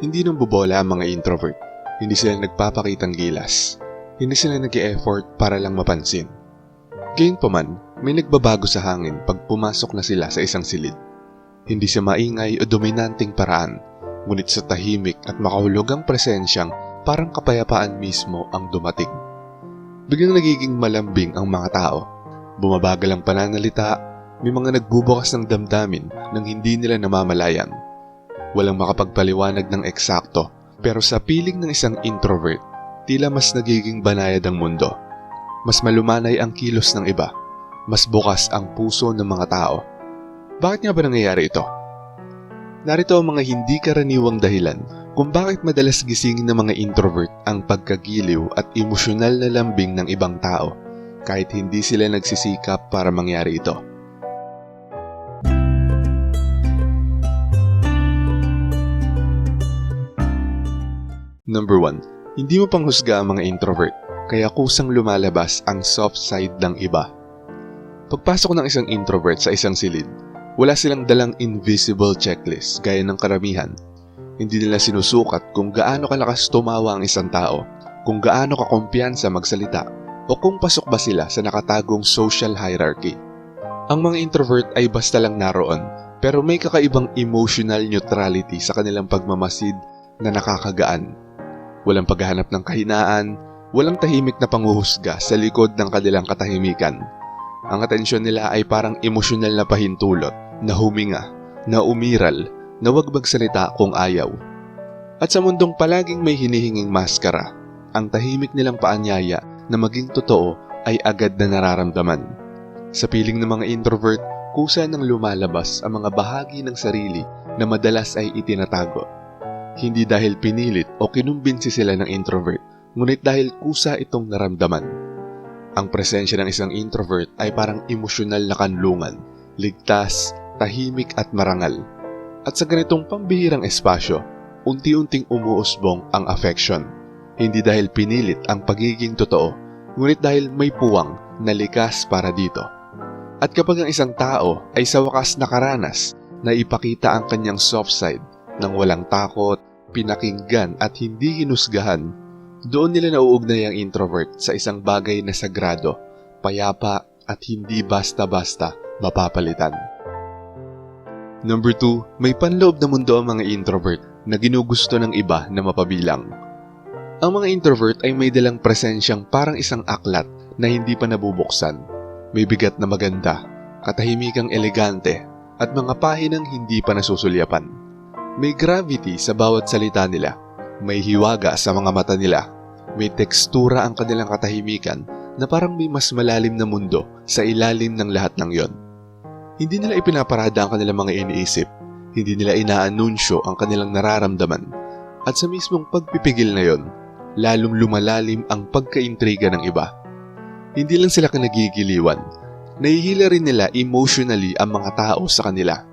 Hindi nang bubola ang mga introvert. Hindi sila nagpapakitang gilas. Hindi sila nag effort para lang mapansin. Gayunpaman, may nagbabago sa hangin pag pumasok na sila sa isang silid. Hindi sa maingay o dominanting paraan, ngunit sa tahimik at makahulugang presensyang parang kapayapaan mismo ang dumating. Biglang nagiging malambing ang mga tao. Bumabagal ang pananalita, may mga nagbubukas ng damdamin nang hindi nila namamalayan. Walang makapagpaliwanag ng eksakto, pero sa piling ng isang introvert, tila mas nagiging banayad ang mundo. Mas malumanay ang kilos ng iba. Mas bukas ang puso ng mga tao. Bakit nga ba nangyayari ito? Narito ang mga hindi karaniwang dahilan kung bakit madalas gisingin ng mga introvert ang pagkagiliw at emosyonal na lambing ng ibang tao kahit hindi sila nagsisikap para mangyari ito. Number 1. Hindi mo panghusga ang mga introvert, kaya kusang lumalabas ang soft side ng iba. Pagpasok ng isang introvert sa isang silid, wala silang dalang invisible checklist gaya ng karamihan. Hindi nila sinusukat kung gaano kalakas tumawa ang isang tao, kung gaano kakumpiyansa magsalita, o kung pasok ba sila sa nakatagong social hierarchy. Ang mga introvert ay basta lang naroon, pero may kakaibang emotional neutrality sa kanilang pagmamasid na nakakagaan. Walang paghahanap ng kahinaan, walang tahimik na panguhusga sa likod ng kanilang katahimikan. Ang atensyon nila ay parang emosyonal na pahintulot, na huminga, na umiral, na wag magsalita kung ayaw. At sa mundong palaging may hinihinging maskara, ang tahimik nilang paanyaya na maging totoo ay agad na nararamdaman. Sa piling ng mga introvert, kusa nang lumalabas ang mga bahagi ng sarili na madalas ay itinatago. Hindi dahil pinilit o kinumbinsi sila ng introvert, ngunit dahil kusa itong naramdaman. Ang presensya ng isang introvert ay parang emosyonal na kanlungan, ligtas, tahimik at marangal. At sa ganitong pambihirang espasyo, unti-unting umuusbong ang affection. Hindi dahil pinilit ang pagiging totoo, ngunit dahil may puwang na likas para dito. At kapag ang isang tao ay sa wakas nakaranas na ipakita ang kanyang soft side ng walang takot, pinakinggan at hindi hinusgahan, doon nila nauugnay ang introvert sa isang bagay na sagrado, payapa at hindi basta-basta mapapalitan. Number 2, may panloob na mundo ang mga introvert na ginugusto ng iba na mapabilang. Ang mga introvert ay may dalang presensyang parang isang aklat na hindi pa nabubuksan. May bigat na maganda, katahimikang elegante, at mga pahinang hindi pa nasusulyapan. May gravity sa bawat salita nila. May hiwaga sa mga mata nila. May tekstura ang kanilang katahimikan na parang may mas malalim na mundo sa ilalim ng lahat ng yon. Hindi nila ipinaparada ang kanilang mga iniisip. Hindi nila inaanunsyo ang kanilang nararamdaman. At sa mismong pagpipigil na yon, lalong lumalalim ang pagkaintriga ng iba. Hindi lang sila kanagigiliwan, nahihila rin nila emotionally ang mga tao sa kanila.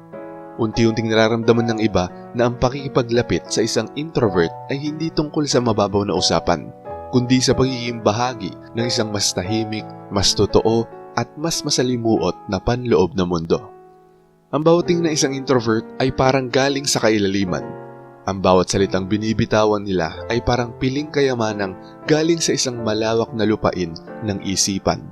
Unti-unting nararamdaman ng iba na ang pakikipaglapit sa isang introvert ay hindi tungkol sa mababaw na usapan, kundi sa pagiging bahagi ng isang mas tahimik, mas totoo at mas masalimuot na panloob na mundo. Ang bawating na isang introvert ay parang galing sa kailaliman. Ang bawat salitang binibitawan nila ay parang piling kayamanang galing sa isang malawak na lupain ng isipan.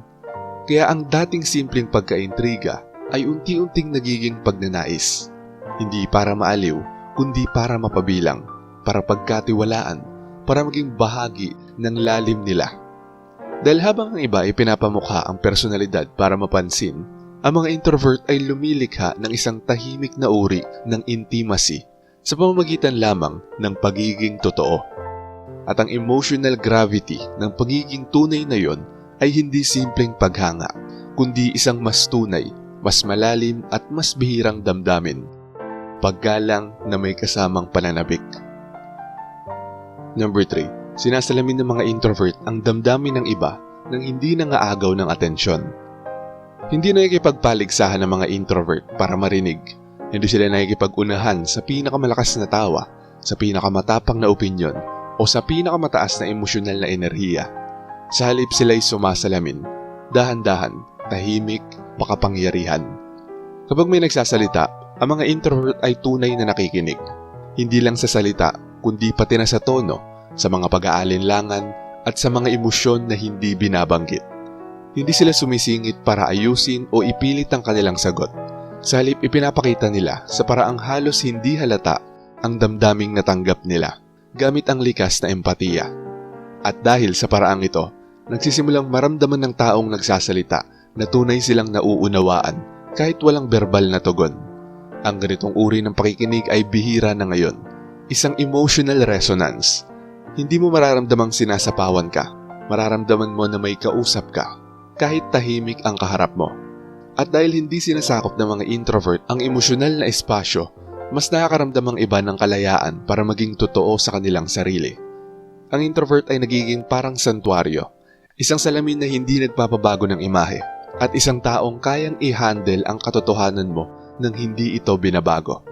Kaya ang dating simpleng pagkaintriga ay unti-unting nagiging pagnanais. Hindi para maaliw, kundi para mapabilang, para pagkatiwalaan, para maging bahagi ng lalim nila. Dahil habang ang iba ay pinapamukha ang personalidad para mapansin, ang mga introvert ay lumilikha ng isang tahimik na uri ng intimacy sa pamamagitan lamang ng pagiging totoo. At ang emotional gravity ng pagiging tunay na yon ay hindi simpleng paghanga, kundi isang mas tunay, mas malalim at mas bihirang damdamin. Paggalang na may kasamang pananabik. Number 3. Sinasalamin ng mga introvert ang damdamin ng iba nang hindi nangaagaw ng atensyon. Hindi nakikipagpaligsahan ng mga introvert para marinig. Hindi sila nakikipag-unahan sa pinakamalakas na tawa, sa pinakamatapang na opinyon, o sa pinakamataas na emosyonal na enerhiya. Sa halip sila'y sumasalamin, dahan-dahan, tahimik, makapangyarihan. Kapag may nagsasalita, ang mga introvert ay tunay na nakikinig. Hindi lang sa salita, kundi pati na sa tono, sa mga pag-aalinlangan at sa mga emosyon na hindi binabanggit. Hindi sila sumisingit para ayusin o ipilit ang kanilang sagot. Sa halip ipinapakita nila sa paraang halos hindi halata ang damdaming natanggap nila gamit ang likas na empatiya. At dahil sa paraang ito, nagsisimulang maramdaman ng taong nagsasalita na tunay silang nauunawaan kahit walang verbal na tugon. Ang ganitong uri ng pakikinig ay bihira na ngayon. Isang emotional resonance. Hindi mo mararamdamang sinasapawan ka. Mararamdaman mo na may kausap ka. Kahit tahimik ang kaharap mo. At dahil hindi sinasakop ng mga introvert ang emosyonal na espasyo, mas nakakaramdam ang iba ng kalayaan para maging totoo sa kanilang sarili. Ang introvert ay nagiging parang santuaryo, isang salamin na hindi nagpapabago ng imahe, at isang taong kayang i-handle ang katotohanan mo nang hindi ito binabago.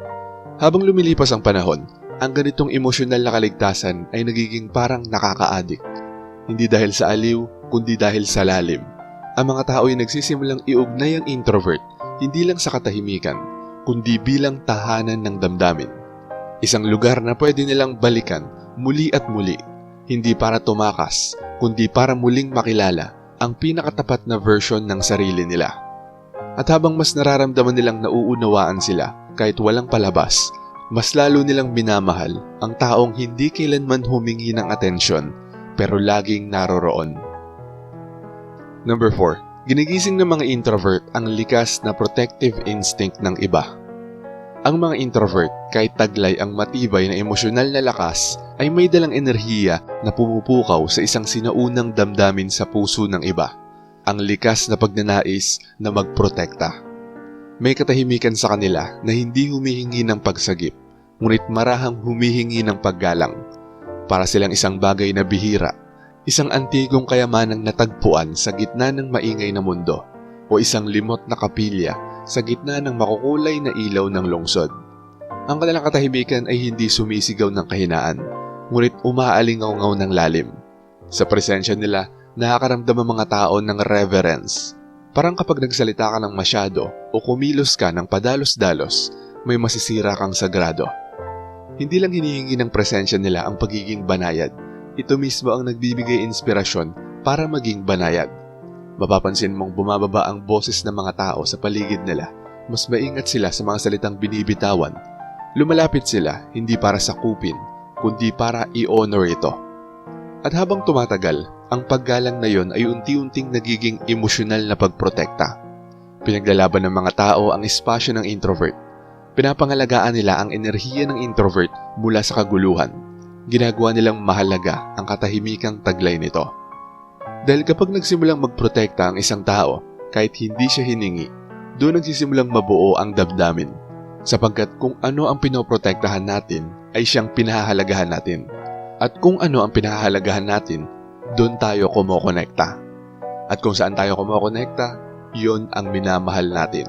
Habang lumilipas ang panahon, ang ganitong emosyonal na kaligtasan ay nagiging parang nakaka-addict. Hindi dahil sa aliw, kundi dahil sa lalim. Ang mga tao ay nagsisimulang iugnay ang introvert, hindi lang sa katahimikan, kundi bilang tahanan ng damdamin. Isang lugar na pwede nilang balikan muli at muli, hindi para tumakas, kundi para muling makilala ang pinakatapat na version ng sarili nila. At habang mas nararamdaman nilang nauunawaan sila kahit walang palabas, mas lalo nilang minamahal ang taong hindi kailanman humingi ng atensyon pero laging naroroon. Number 4. Ginigising ng mga introvert ang likas na protective instinct ng iba. Ang mga introvert, kahit taglay ang matibay na emosyonal na lakas, ay may dalang enerhiya na pumupukaw sa isang sinaunang damdamin sa puso ng iba. Ang likas na pagnanais na magprotekta. May katahimikan sa kanila na hindi humihingi ng pagsagip, ngunit marahang humihingi ng paggalang. Para silang isang bagay na bihira, isang antigong kayamanang natagpuan sa gitna ng maingay na mundo, o isang limot na kapilya sa gitna ng makukulay na ilaw ng lungsod. Ang kanilang katahimikan ay hindi sumisigaw ng kahinaan, ngunit umaalingaw-ngaw ng lalim. Sa presensya nila, nakakaramdam ang mga tao ng reverence. Parang kapag nagsalita ka ng masyado o kumilos ka ng padalos-dalos, may masisira kang sagrado. Hindi lang hinihingi ng presensya nila ang pagiging banayad. Ito mismo ang nagbibigay inspirasyon para maging banayad. Mapapansin mong bumababa ang boses ng mga tao sa paligid nila. Mas maingat sila sa mga salitang binibitawan. Lumalapit sila hindi para sakupin, kundi para i-honor ito. At habang tumatagal, ang paggalang na yon ay unti-unting nagiging emosyonal na pagprotekta. Pinaglalaban ng mga tao ang espasyo ng introvert. Pinapangalagaan nila ang enerhiya ng introvert mula sa kaguluhan. Ginagawa nilang mahalaga ang katahimikang taglay nito. Dahil kapag nagsimulang magprotekta ang isang tao, kahit hindi siya hiningi, doon nagsisimulang mabuo ang damdamin. Sapagkat kung ano ang pinoprotektahan natin, ay siyang pinahahalagahan natin. At kung ano ang pinahahalagahan natin, doon tayo kumokonekta. At kung saan tayo kumokonekta, yon ang minamahal natin.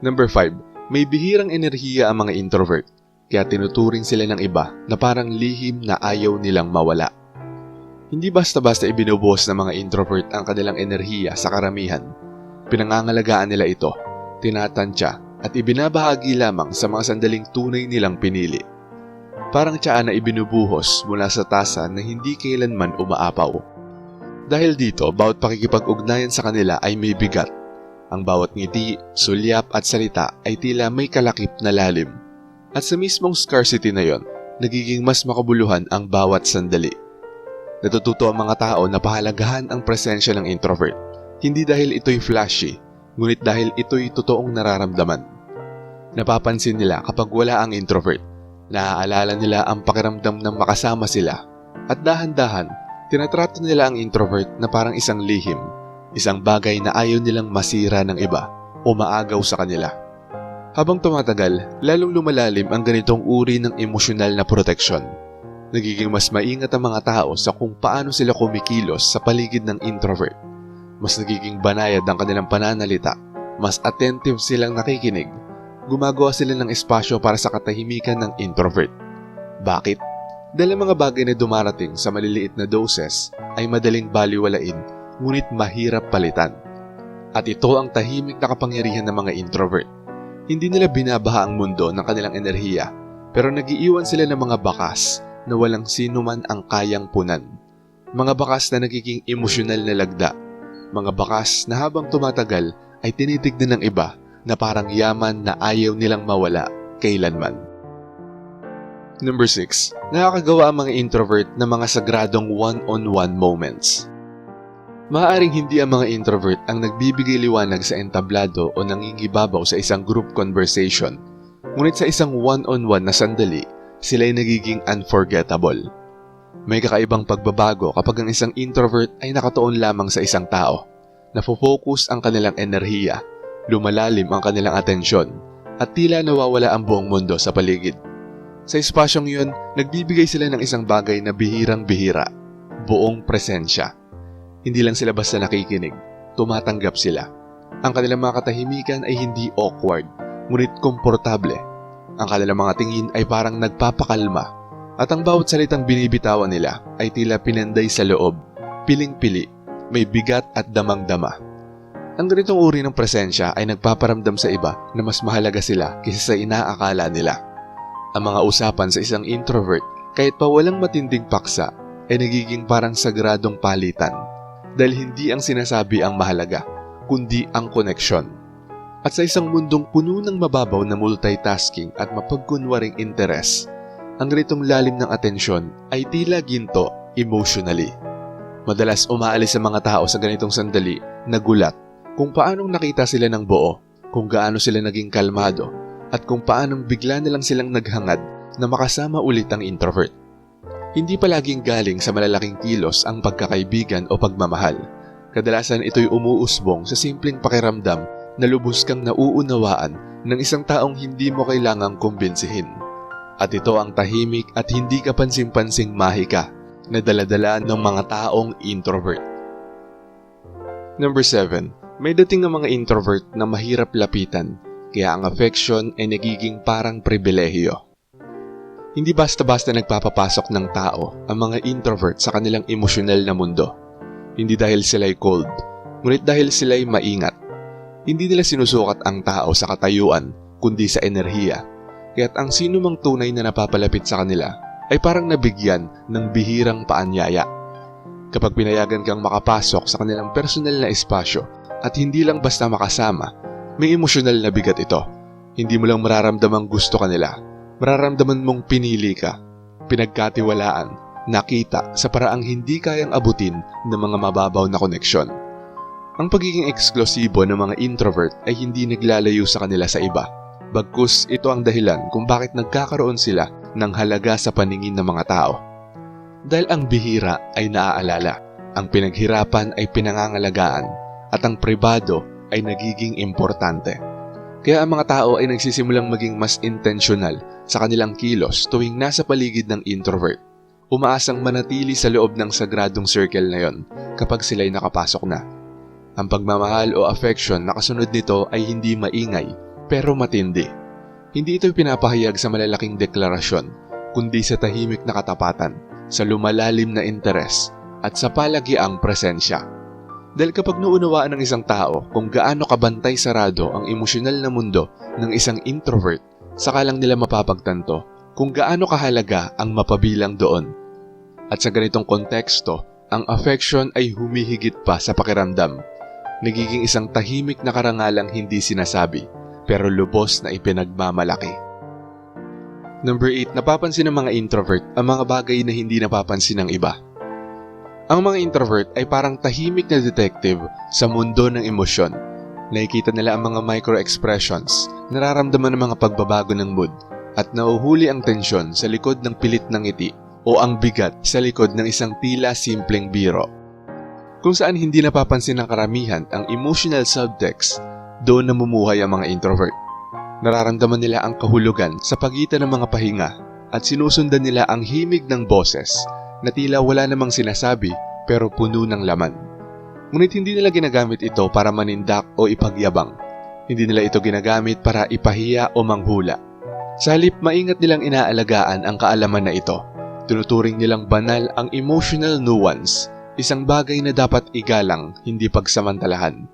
Number 5. May bihirang enerhiya ang mga introvert, kaya tinuturing sila ng iba na parang lihim na ayaw nilang mawala. Hindi basta-basta ibinubuhos ng mga introvert ang kanilang enerhiya sa karamihan. Pinangangalagaan nila ito, tinatansya at ibinabahagi lamang sa mga sandaling tunay nilang pinili. Parang tiyaan na ibinubuhos mula sa tasa na hindi kailanman umaapaw. Dahil dito, bawat pakikipag-ugnayan sa kanila ay may bigat. Ang bawat ngiti, sulyap at salita ay tila may kalakip na lalim. At sa mismong scarcity na yon, nagiging mas makabuluhan ang bawat sandali. Natututo ang mga tao na pahalagahan ang presensya ng introvert. Hindi dahil ito'y flashy, ngunit dahil ito'y totoong nararamdaman. Napapansin nila kapag wala ang introvert. Naaalala nila ang pakiramdam ng makasama sila. At dahan-dahan, tinatrato nila ang introvert na parang isang lihim, isang bagay na ayaw nilang masira ng iba o maagaw sa kanila. Habang tumatagal, lalong lumalalim ang ganitong uri ng emosyonal na proteksyon. Nagiging mas maingat ang mga tao sa kung paano sila kumikilos sa paligid ng introvert. Mas nagiging banayad ang kanilang pananalita, mas attentive silang nakikinig. Gumagawa sila ng espasyo para sa katahimikan ng introvert. Bakit? Dahil ang mga bagay na dumarating sa maliliit na doses ay madaling baliwalain ngunit mahirap palitan. At ito ang tahimik na kapangyarihan ng mga introvert. Hindi nila binabaha ang mundo ng kanilang enerhiya pero nagiiwan sila ng mga bakas na walang sino man ang kayang punan. Mga bakas na nagiging emosyonal na lagda. Mga bakas na habang tumatagal ay tinitignan ng iba na parang yaman na ayaw nilang mawala kailanman. Number 6. Nakakagawa ang mga introvert ng mga sagradong one-on-one moments. Maaaring hindi ang mga introvert ang nagbibigay liwanag sa entablado o nangingibabaw sa isang group conversation. Ngunit sa isang one-on-one na sandali, sila'y nagiging unforgettable. May kakaibang pagbabago kapag ang isang introvert ay nakatuon lamang sa isang tao. Nafo-focus ang kanilang enerhiya, lumalalim ang kanilang atensyon, at tila nawawala ang buong mundo sa paligid. Sa espasyong yun, nagbibigay sila ng isang bagay na bihirang-bihira, buong presensya. Hindi lang sila basta nakikinig, tumatanggap sila. Ang kanilang mga katahimikan ay hindi awkward, ngunit komportable. Ang kanilang mga tingin ay parang nagpapakalma at ang bawat salitang binibitawan nila ay tila pinanday sa loob, piling-pili, may bigat at damang-dama. Ang ganitong uri ng presensya ay nagpaparamdam sa iba na mas mahalaga sila kaysa sa inaakala nila. Ang mga usapan sa isang introvert, kahit pa walang matinding paksa, ay nagiging parang sagradong palitan dahil hindi ang sinasabi ang mahalaga, kundi ang koneksyon. At sa isang mundong puno ng mababaw na multitasking at mapagkunwaring interes, ang ganitong lalim ng atensyon ay tila ginto emotionally. Madalas umaalis sa mga tao sa ganitong sandali na gulat kung paanong nakita sila ng buo, kung gaano sila naging kalmado, at kung paanong bigla nilang silang naghangad na makasama ulit ang introvert. Hindi palaging galing sa malalaking kilos ang pagkakaibigan o pagmamahal. Kadalasan ito'y umuusbong sa simpleng pakiramdam na lubos kang nauunawaan ng isang taong hindi mo kailangang kumbinsihin. At ito ang tahimik at hindi kapansin-pansing mahika na daladala ng mga taong introvert. Number 7. May dating ng mga introvert na mahirap lapitan, kaya ang affection ay nagiging parang pribilehiyo. Hindi basta-basta nagpapapasok ng tao ang mga introvert sa kanilang emosyonal na mundo. Hindi dahil sila'y cold, ngunit dahil sila'y maingat. Hindi nila sinusukat ang tao sa katayuan, kundi sa enerhiya. Kaya't ang sino mang tunay na napapalapit sa kanila ay parang nabigyan ng bihirang paanyaya. Kapag pinayagan kang makapasok sa kanilang personal na espasyo at hindi lang basta makasama, may emosyonal na bigat ito. Hindi mo lang mararamdamang gusto kanila, mararamdaman mong pinili ka, pinagkatiwalaan, nakita sa paraang hindi kayang abutin ng mga mababaw na koneksyon. Ang pagiging eksklusibo ng mga introvert ay hindi naglalayo sa kanila sa iba. Bagkus ito ang dahilan kung bakit nagkakaroon sila ng halaga sa paningin ng mga tao. Dahil ang bihira ay naaalala, ang pinaghirapan ay pinangangalagaan, at ang pribado ay nagiging importante. Kaya ang mga tao ay nagsisimulang maging mas intentional sa kanilang kilos tuwing nasa paligid ng introvert. Umaasang manatili sa loob ng sagradong circle na yon kapag sila'y nakapasok na. Ang pagmamahal o affection na kasunod nito ay hindi maingay pero matindi. Hindi ito pinapahayag sa malalaking deklarasyon kundi sa tahimik na katapatan, sa lumalalim na interes at sa palagiang presensya. Dahil kapag naunawaan ng isang tao kung gaano kabantay sarado ang emosyonal na mundo ng isang introvert, saka lang nila mapapagtanto kung gaano kahalaga ang mapabilang doon. At sa ganitong konteksto, ang affection ay humihigit pa sa pakiramdam. Nagiging isang tahimik na karangalang hindi sinasabi, pero lubos na ipinagmamalaki. Number 8, napapansin ng mga introvert ang mga bagay na hindi napapansin ng iba. Ang mga introvert ay parang tahimik na detective sa mundo ng emosyon. Nakikita nila ang mga micro-expressions, nararamdaman ng mga pagbabago ng mood, at nauhuli ang tensyon sa likod ng pilit ng ngiti o ang bigat sa likod ng isang tila simpleng biro. Kung saan hindi napapansin ng karamihan ang emotional subtext, doon namumuhay ang mga introvert. Nararamdaman nila ang kahulugan sa pagitan ng mga pahinga at sinusundan nila ang himig ng boses na tila wala namang sinasabi pero puno ng laman. Ngunit hindi nila ginagamit ito para manindak o ipagyabang. Hindi nila ito ginagamit para ipahiya o manghula. Sa halip maingat nilang inaalagaan ang kaalaman na ito. Tinuturing nilang banal ang emotional nuance, isang bagay na dapat igalang, hindi pagsamantalahan.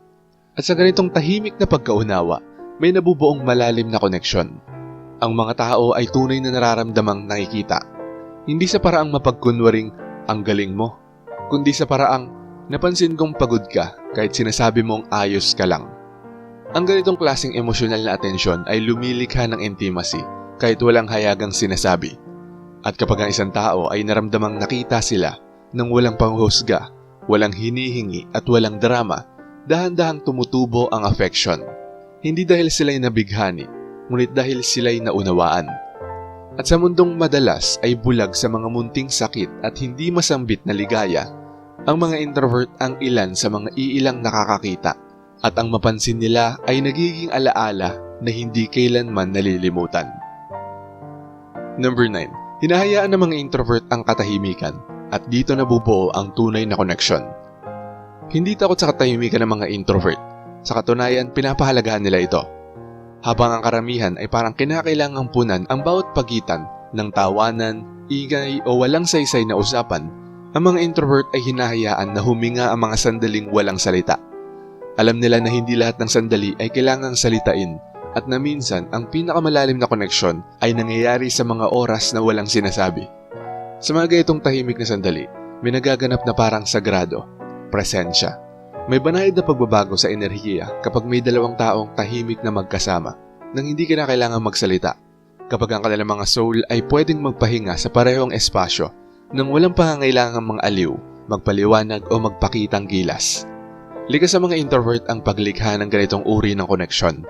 At sa ganitong tahimik na pagkaunawa, may nabubuong malalim na koneksyon. ang mga tao ay tunay na nararamdamang nakikita. Hindi sa paraang mapagkunwaring ang galing mo, kundi sa paraang napansin kong pagod ka kahit sinasabi mong ayos ka lang. Ang ganitong klaseng emosyonal na atensyon ay lumilikha ng intimacy kahit walang hayagang sinasabi. At kapag ang isang tao ay naramdamang nakita sila nang walang panghusga, walang hinihingi at walang drama, dahan-dahang tumutubo ang affection. Hindi dahil sila'y nabighani, ngunit dahil sila'y naunawaan. At sa mundong madalas ay bulag sa mga munting sakit at hindi masambit na ligaya, ang mga introvert ang ilan sa mga iilang nakakakita at ang mapansin nila ay nagiging alaala na hindi kailanman nalilimutan. Number 9. Hinahayaan ng mga introvert ang katahimikan at dito nabubuo ang tunay na connection. Hindi takot sa katahimikan ng mga introvert. Sa katunayan, pinapahalagahan nila ito. Habang ang karamihan ay parang kinakailangang punan ang bawat pagitan ng tawanan, ingay o walang saysay na usapan, ang mga introvert ay hinahayaan na huminga ang mga sandaling walang salita. Alam nila na hindi lahat ng sandali ay kailangang salitain at na minsan ang pinakamalalim na koneksyon ay nangyayari sa mga oras na walang sinasabi. Sa mga gayitong tahimik na sandali, may nagaganap na parang sagrado, presensya. May banayad na pagbabago sa enerhiya kapag may dalawang taong tahimik na magkasama nang hindi ka na kailangan magsalita. Kapag ang kanilang mga soul ay pwedeng magpahinga sa parehong espasyo nang walang pangangailangang mga aliw, magpaliwanag o magpakitang gilas. Likas sa mga introvert ang paglikha ng ganitong uri ng koneksyon.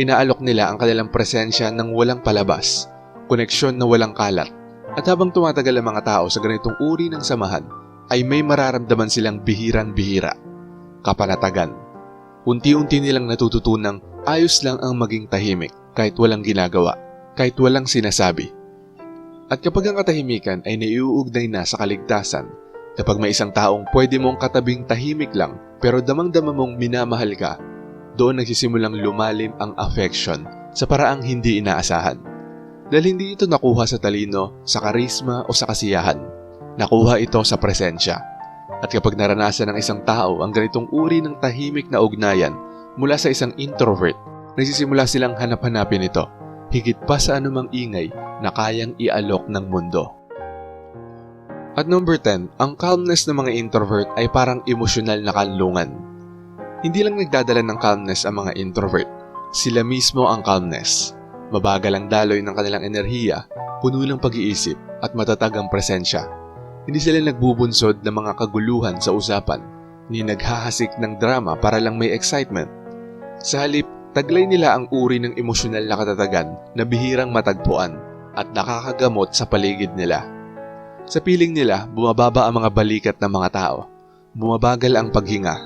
Inaalok nila ang kanilang presensya ng walang palabas, koneksyon na walang kalat. At habang tumatagal ang mga tao sa ganitong uri ng samahan, ay may mararamdaman silang bihirang-bihira. Kapanatagan. Unti-unti nilang natututunang ayos lang ang maging tahimik kahit walang ginagawa, kahit walang sinasabi. At kapag ang katahimikan ay naiuugnay na sa kaligtasan, kapag may isang taong pwede mong katabing tahimik lang pero damang-dama mong minamahal ka, doon nagsisimulang lumalim ang affection sa paraang hindi inaasahan. Dahil hindi ito nakuha sa talino, sa karisma o sa kasiyahan. Nakuha ito sa presensya. At kapag naranasan ng isang tao ang ganitong uri ng tahimik na ugnayan mula sa isang introvert, nagsisimula silang hanap-hanapin ito, higit pa sa anumang ingay na kayang ialok ng mundo. At number 10, ang calmness ng mga introvert ay parang emosyonal na kanlungan. Hindi lang nagdadala ng calmness ang mga introvert, sila mismo ang calmness. Mabagal ang daloy ng kanilang enerhiya, puno ng pag-iisip at matatag ang presensya. Hindi sila nagbubunsod ng mga kaguluhan sa usapan, ni naghahasik ng drama para lang may excitement. Sa halip, taglay nila ang uri ng emosyonal na katatagan na bihirang matagpuan at nakakagamot sa paligid nila. Sa piling nila, bumababa ang mga balikat ng mga tao. Bumabagal ang paghinga.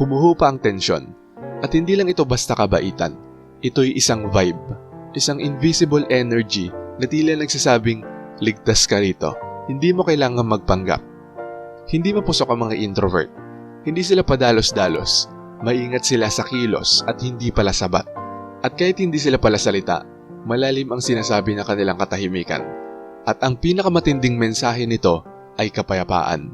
Humuhupa ang tensyon. At hindi lang ito basta kabaitan. Ito'y isang vibe. Isang invisible energy na tila nagsasabing, ligtas ka rito. Hindi mo kailangan magpanggap. Hindi mapusok ang mga introvert. Hindi sila padalos-dalos. Maingat sila sa kilos at hindi pala sabat. At kahit hindi sila pala salita, malalim ang sinasabi ng kanilang katahimikan at ang pinakamatinding mensahe nito ay kapayapaan.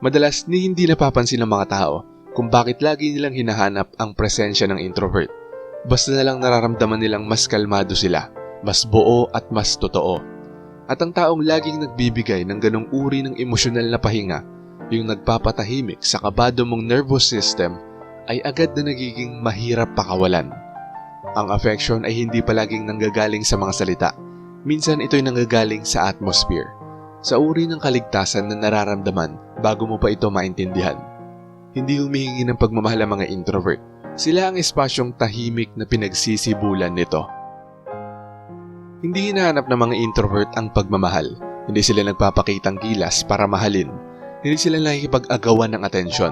Madalas ni hindi napapansin ng mga tao kung bakit lagi nilang hinahanap ang presensya ng introvert. Basta na lang nararamdaman nilang mas kalmado sila, mas buo at mas totoo. At ang taong laging nagbibigay ng ganong uri ng emosyonal na pahinga, yung nagpapatahimik sa kabado mong nervous system, ay agad na nagiging mahirap pakawalan. Ang affection ay hindi palaging nanggagaling sa mga salita, Minsan ito'y nanggagaling sa atmosphere, sa uri ng kaligtasan na nararamdaman bago mo pa ito maintindihan. Hindi humihingi ng pagmamahal ang mga introvert. Sila ang espasyong tahimik na pinagsisibulan nito. Hindi hinahanap ng mga introvert ang pagmamahal. Hindi sila nagpapakitang gilas para mahalin. Hindi sila nakikipag-agawan ng atensyon.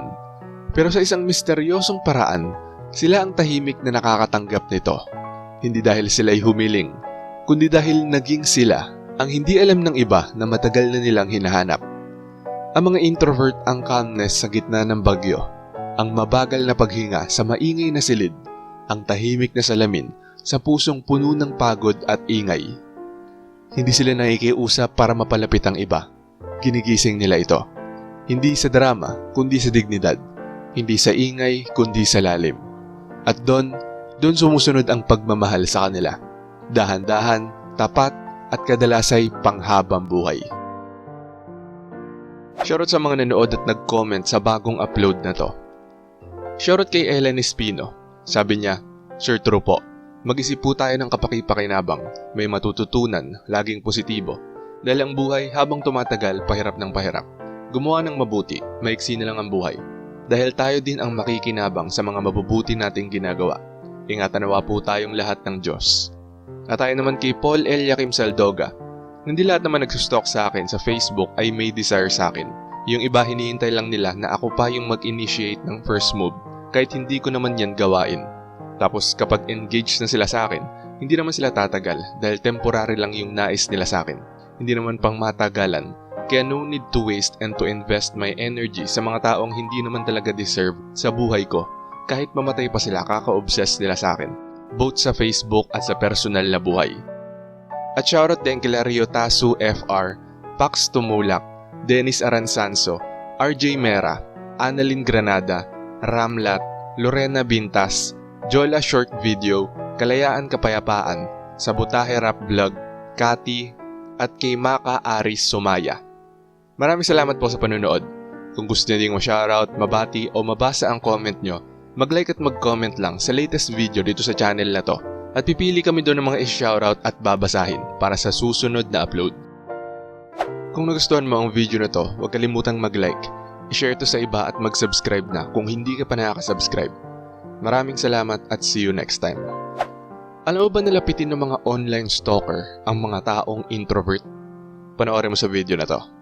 Pero sa isang misteryosong paraan, sila ang tahimik na nakakatanggap nito. Hindi dahil sila'y humiling, kundi dahil naging sila ang hindi alam ng iba na matagal na nilang hinahanap. Ang mga introvert ang calmness sa gitna ng bagyo, ang mabagal na paghinga sa maingay na silid, ang tahimik na salamin sa pusong puno ng pagod at ingay. Hindi sila nakikiusap para mapalapit ang iba. Ginigising nila ito. Hindi sa drama, kundi sa dignidad. Hindi sa ingay, kundi sa lalim. At doon, doon sumusunod ang pagmamahal sa kanila dahan-dahan, tapat at kadalasay panghabang buhay. Shoutout sa mga nanood at nag-comment sa bagong upload na to. Shoutout kay Ellen Espino. Sabi niya, Sir True po, mag-isip po tayo ng kapakipakinabang, may matututunan, laging positibo. Dahil ang buhay habang tumatagal, pahirap ng pahirap. Gumawa ng mabuti, maiksi na lang ang buhay. Dahil tayo din ang makikinabang sa mga mabubuti nating ginagawa. Ingatan nawa po tayong lahat ng Diyos. At tayo naman kay Paul Eliakim Saldoga. Hindi lahat naman nagsustalk sa akin sa Facebook ay may desire sa akin. Yung iba hinihintay lang nila na ako pa yung mag-initiate ng first move kahit hindi ko naman yan gawain. Tapos kapag engaged na sila sa akin, hindi naman sila tatagal dahil temporary lang yung nais nila sa akin. Hindi naman pang matagalan. Kaya no need to waste and to invest my energy sa mga taong hindi naman talaga deserve sa buhay ko. Kahit mamatay pa sila, kaka-obsess nila sa akin. Both sa Facebook at sa personal na buhay. At shoutout din kila Rio Tasu FR, Pax Tumulak, Dennis Aransanso, RJ Mera, Annalyn Granada, Ramlat, Lorena Bintas, Jola Short Video, Kalayaan Kapayapaan, Sabotahe Rap Vlog, Kati, at kay Maka Aris Sumaya. Maraming salamat po sa panunood. Kung gusto niyo ding ma-shoutout, mabati o mabasa ang comment nyo, mag-like at mag-comment lang sa latest video dito sa channel na to at pipili kami doon ng mga i-shoutout at babasahin para sa susunod na upload. Kung nagustuhan mo ang video na to, huwag kalimutang mag-like, i-share to sa iba at mag-subscribe na kung hindi ka pa nakaka-subscribe. Maraming salamat at see you next time. Alam mo ba nalapitin ng mga online stalker ang mga taong introvert? Panoorin mo sa video na to.